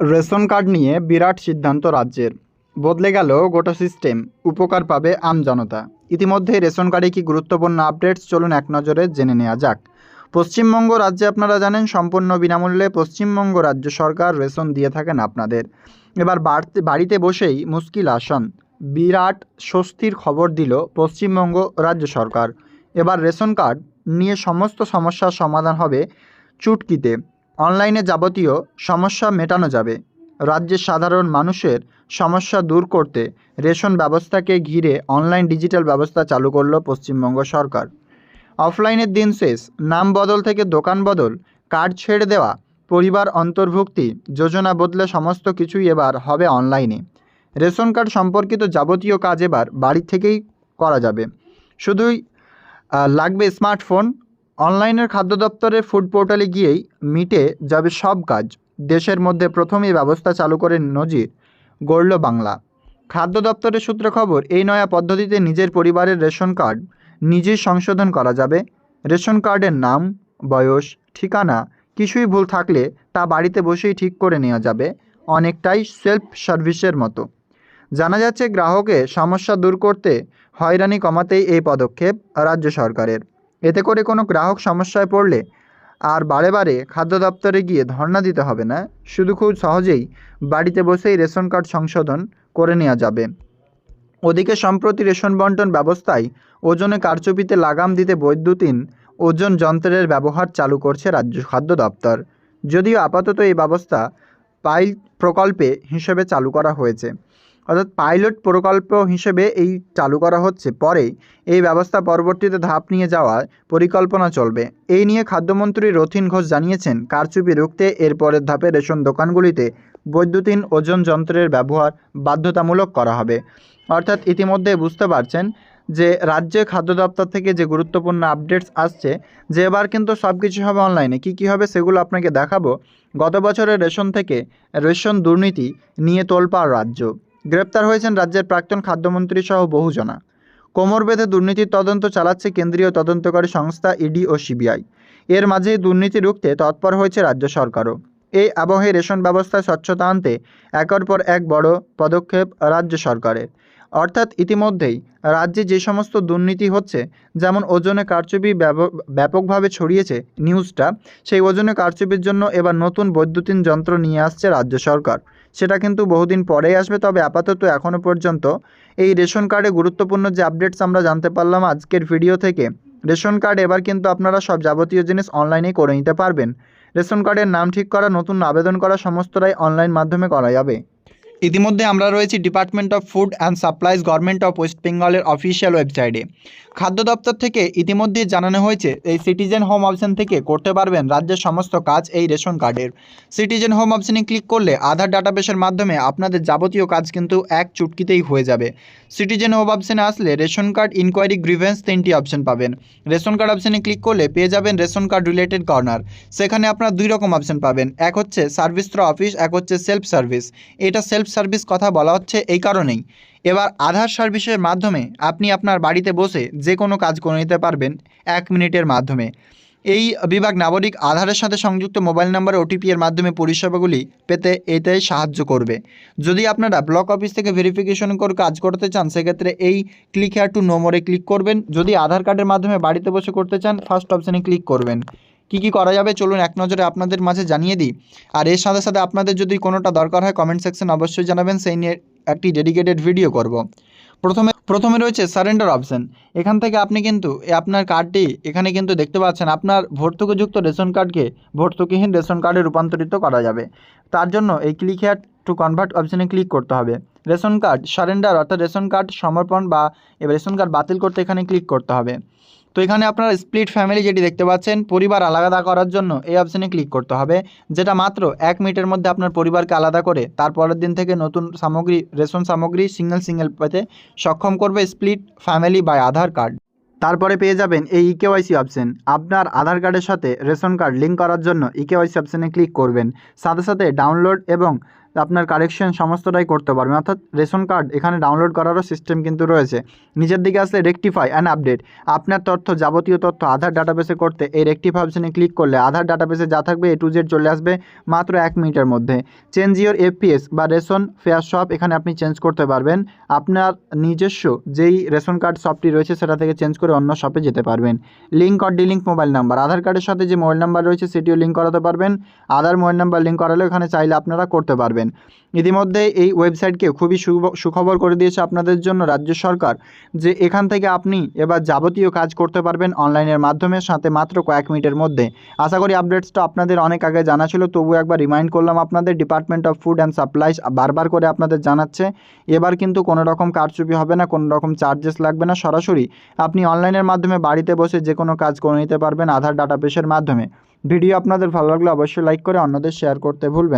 Ration card নিয়ে বিরাট সিদ্ধান্ত রাজ্যের। বদলে গেল গোটা সিস্টেম, উপকার পাবে আম জনতা। ইতিমধ্যে রেশন কার্ডে কি গুরুত্বপূর্ণ আপডেটস চলুন এক নজরে জেনে নেওয়া যাক। পশ্চিমবঙ্গ রাজ্যে আপনারা জানেন, সম্পূর্ণ বিনামূল্যে পশ্চিমবঙ্গ রাজ্য সরকার রেশন দিয়ে থাকেন আপনাদের। এবার বাড়তে, বাড়িতে বসেই মুশকিল আসন। বিরাট স্বস্তির খবর দিল পশ্চিমবঙ্গ রাজ্য সরকার। এবার রেশন কার্ড নিয়ে সমস্ত সমস্যার সমাধান হবে চুটকিতে। অনলাইনে যাবতীয় সমস্যা মেটানো যাবে। রাজ্যের সাধারণ মানুষের সমস্যা দূর করতে রেশন ব্যবস্থাকে ঘিরে অনলাইন ডিজিটাল ব্যবস্থা চালু করল পশ্চিমবঙ্গ সরকার। অফলাইনের দিন শেষ, নাম বদল থেকে দোকান বদল, কার্ড ছেড়ে দেওয়া, পরিবার অন্তর্ভুক্তি, যোজনা বদলে সমস্ত কিছুই এবার হবে অনলাইনে। রেশন কার্ড সম্পর্কিত যাবতীয় কাজ এবার বাড়ি থেকেই করা যাবে। শুধুই লাগবে স্মার্টফোন অনলাইনের খাদ্য দপ্তরের ফুড পোর্টালে গিয়েই মিটে যাবে সব কাজ। দেশের মধ্যে প্রথমই ব্যবস্থা চালু করে নজির, গড়ল বাংলা। খাদ্য দপ্তরের সূত্রে খবর, এই নয়া পদ্ধতিতে নিজের পরিবারের রেশন কার্ড নিজেই সংশোধন করা যাবে। রেশন কার্ডের নাম, বয়স, ঠিকানা কিছুই ভুল থাকলে তা বাড়িতে বসেই ঠিক করে নেওয়া যাবে, অনেকটাই সেলফ সার্ভিসের মতো। জানা যাচ্ছে, গ্রাহকের সমস্যা দূর করতে হয়রানি কমাতেই এই পদক্ষেপ রাজ্য সরকারের। এতে করে কোনো গ্রাহক সমস্যায় পড়লে আর বারে বারে খাদ্য দপ্তরে গিয়ে ধর্ণা দিতে হবে না, শুধু খুব সহজেই বাড়িতে বসেই রেশন কার্ড সংশোধন করে নেওয়া যাবে। ওদিকে সম্প্রতি রেশন বন্টন ব্যবস্থায় ওজনে কারচুপিতে লাগাম দিতে বৈদ্যুতিন ওজন যন্ত্রের ব্যবহার চালু করছে রাজ্য খাদ্য দপ্তর। যদিও আপাতত এই ব্যবস্থা পাইল প্রকল্পে হিসেবে চালু করা হয়েছে। অর্থাৎ পাইলট প্রকল্প হিসেবে এই চালু করা হচ্ছে। পরে এই ব্যবস্থা পরবর্তীতে ধাপ নিয়ে যাওয়ার পরিকল্পনা চলবে। এই নিয়ে খাদ্যমন্ত্রী রথিন ঘোষ জানিয়েছেন, কারচুপি রুখতে এর পরের ধাপে রেশন দোকানগুলিতে বৈদ্যুতিন ওজন যন্ত্রের ব্যবহার বাধ্যতামূলক করা হবে। অর্থাৎ ইতিমধ্যে বুঝতে পারছেন যে রাজ্যে খাদ্য দপ্তর থেকে যে গুরুত্বপূর্ণ আপডেটস আসছে, যে এবার কিন্তু সব কিছু হবে অনলাইনে। কী কী হবে সেগুলো আপনাকে দেখাবো। গত বছরের রেশন থেকে রেশন দুর্নীতি নিয়ে তোলপাড় রাজ্য। গ্রেপ্তার হয়েছেন রাজ্যের প্রাক্তন খাদ্যমন্ত্রী সহ বহুজনা। কোমর বেঁধে দুর্নীতির তদন্ত চালাচ্ছে কেন্দ্রীয় তদন্তকারী সংস্থা ইডি ও সিবিআই। এর মাঝেই দুর্নীতি রুখতে তৎপর হয়েছে রাজ্য সরকারও। এই আবহে রেশন ব্যবস্থায় স্বচ্ছতা আনতে একের পর এক বড় পদক্ষেপ রাজ্য সরকারের। অর্থাৎ ইতিমধ্যেই রাজ্যে যে সমস্ত দুর্নীতি হচ্ছে, যেমন ওজনে কারচুপি ব্যাপ- ব্যাপকভাবে ছড়িয়েছে নিউজটা, সেই ওজনে কারচুপির জন্য এবার নতুন বৈদ্যুতিন যন্ত্র নিয়ে আসছে রাজ্য সরকার। সেটা কিন্তু বহুদিন পরেই আসবে, তবে আপাতত এখনও পর্যন্ত এই রেশন কার্ডে গুরুত্বপূর্ণ যে আপডেটস আমরা জানতে পারলাম আজকের ভিডিও থেকে, রেশন কার্ড এবার কিন্তু আপনারা সব যাবতীয় জিনিস অনলাইনেই করে নিতে পারবেন। রেশন কার্ডের নাম ঠিক করা, নতুন আবেদন করা, সমস্তটাই অনলাইন মাধ্যমে করা যাবে। ইতিমধ্যে আমরা রয়েছি department of food and supplies government of West বেঙ্গলের অফিসিয়াল ওয়েবসাইটে খাদ্য দপ্তর থেকে ইতিমধ্যে জানানো হয়েছে, এই সিটিজেন হোম অপশন থেকে করতে পারবেন রাজ্যের সমস্ত কাজ এই রেশন কার্ডের। সিটিজেন হোম অপশনে ক্লিক করলে আধার ডাটাবেসের মাধ্যমে আপনাদের যাবতীয় কাজ কিন্তু এক চুটকিতেই হয়ে যাবে। সিটিজেন হোম অপশনে আসলে রেশন কার্ড ইনকোয়ারি গ্রিভেন্স তিনটি অপশন পাবেন। রেশন কার্ড অপশনে ক্লিক করলে পেয়ে যাবেন রেশন কার্ড রিলেটেড কর্নার সেখানে আপনারা দুই রকম অপশন পাবেন, এক হচ্ছে সার্ভিস থ্রু অফিস এক হচ্ছে সেলফ সার্ভিস এটা সেলফ সার্ভিস কথা বলা হচ্ছে এই কারণেই। এবার আধার সার্ভিসের মাধ্যমে আপনি আপনার বাড়িতে বসে যে কোনো কাজ করে নিতে পারবেন এক মিনিটের মাধ্যমে। এই বিভাগ নাগরিক আধারের সাথে সংযুক্ত মোবাইল নাম্বার ওটিপি এর মাধ্যমে পরিষেবাগুলি পেতে এতে সাহায্য করবে। যদি আপনারা ব্লক অফিস থেকে ভেরিফিকেশন করে কাজ করতে চান, সেক্ষেত্রে এই click here to know more click করবেন। যদি আধার কার্ডের মাধ্যমে বাড়িতে বসে করতে চান ফার্স্ট অপশানে ক্লিক করবেন। কী কী করা যাবে চলুন এক নজরে আপনাদের মাঝে জানিয়ে দিই। আর এর সাথে সাথে আপনাদের যদি কোনোটা দরকার হয় কমেন্ট সেকশন অবশ্যই জানাবেন, সেই নিয়ে একটি ডেডিকেটেড ভিডিও করব। প্রথমে প্রথমে রয়েছে সারেন্ডার অপশন এখান থেকে আপনি কিন্তু আপনার কার্ডটি এখানে কিন্তু দেখতে পাচ্ছেন, আপনার ভর্তুকিযুক্ত রেশন কার্ডকে ভর্তুকিহীন রেশন কার্ডে রূপান্তরিত করা যাবে। তার জন্য এই ক্লিক হেয়ার টু কনভার্ট অপশানে ক্লিক করতে হবে। রেশন কার্ড সারেন্ডার অর্থাৎ রেশন কার্ড সমর্পণ বা রেশন কার্ড বাতিল করতে এখানে ক্লিক করতে হবে। তো এখানে আপনারা স্প্লিট ফ্যামিলি যেটি দেখতে পাচ্ছেন, পরিবার আলাদা করার জন্য এই অপশানে ক্লিক করতে হবে, যেটা মাত্র এক মিনিটের মধ্যে আপনার পরিবারকে আলাদা করে তারপরের দিন থেকে নতুন সামগ্রী, রেশন সামগ্রী সিঙ্গেল সিঙ্গেল পেতে সক্ষম করবে split family by Aadhaar card তারপরে পেয়ে যাবেন এই ইকেওয়াইসি অপশন আপনার আধার কার্ডের সাথে রেশন কার্ড লিঙ্ক করার জন্য ইকেওয়াইসি অপশানে ক্লিক করবেন। সাথে সাথে ডাউনলোড এবং আপনার কারেকশন সমস্তটাই করতে পারবেন। অর্থাৎ রেশন কার্ড এখানে ডাউনলোড করারও সিস্টেম কিন্তু রয়েছে। নিচের দিকে আসলে রেকটিফাই অ্যান্ড আপডেট আপনার তথ্য, যাবতীয় তথ্য আধার ডাটাবেসে করতে এই রেকটিফাই অপশনে ক্লিক করলে আধার ডাটাবেসে যা থাকবে এ টু জেড চলে আসবে মাত্র এক মিনিটের মধ্যে। চেঞ্জ ইওর এফপিএস বা রেশন ফেয়ার শপ এখানে আপনি চেঞ্জ করতে পারবেন। আপনার নিজস্ব যেই রেশন কার্ড শপটি রয়েছে সেটা থেকে চেঞ্জ করে অন্য শপে যেতে পারবেন। Link or delink mobile number Aadhaar কার্ডের সাথে যে মোবাইল নাম্বার রয়েছে সেটিও লিঙ্ক করাতে পারবেন। আধার মোবাইল নাম্বার লিঙ্ক করালেও এখানে চাইলে আপনারা করতে পারবেন। ইতিমধ্যে এই ওয়েবসাইটকে খুবই সুখবর করে দিয়েছে আপনাদের জন্য রাজ্য সরকার যে এখান থেকে আপনি এবার যাবতীয় কাজ করতে পারবেন অনলাইনের মাধ্যমে সাথে মাত্র কয়েক মিনিটের মধ্যে। আশা করি আপডেটসটা আপনাদের অনেক আগে জানা ছিল, তবু একবার রিমাইন্ড করলাম আপনাদের। Department of food and supplies বারবার করে আপনাদের জানাচ্ছে। এবার কিন্তু কোনো রকম কারচুপি হবে না কোনো রকম চার্জেস লাগবে না। সরাসরি আপনি অনলাইনের মাধ্যমে বাড়িতে বসে যে কোনো কাজ করে নিতে পারবেন আধার ডাটাবেসের মাধ্যমে। ভিডিও আপনাদের ভালো লাগলে অবশ্যই লাইক করে অন্যদের শেয়ার করতে ভুলবেন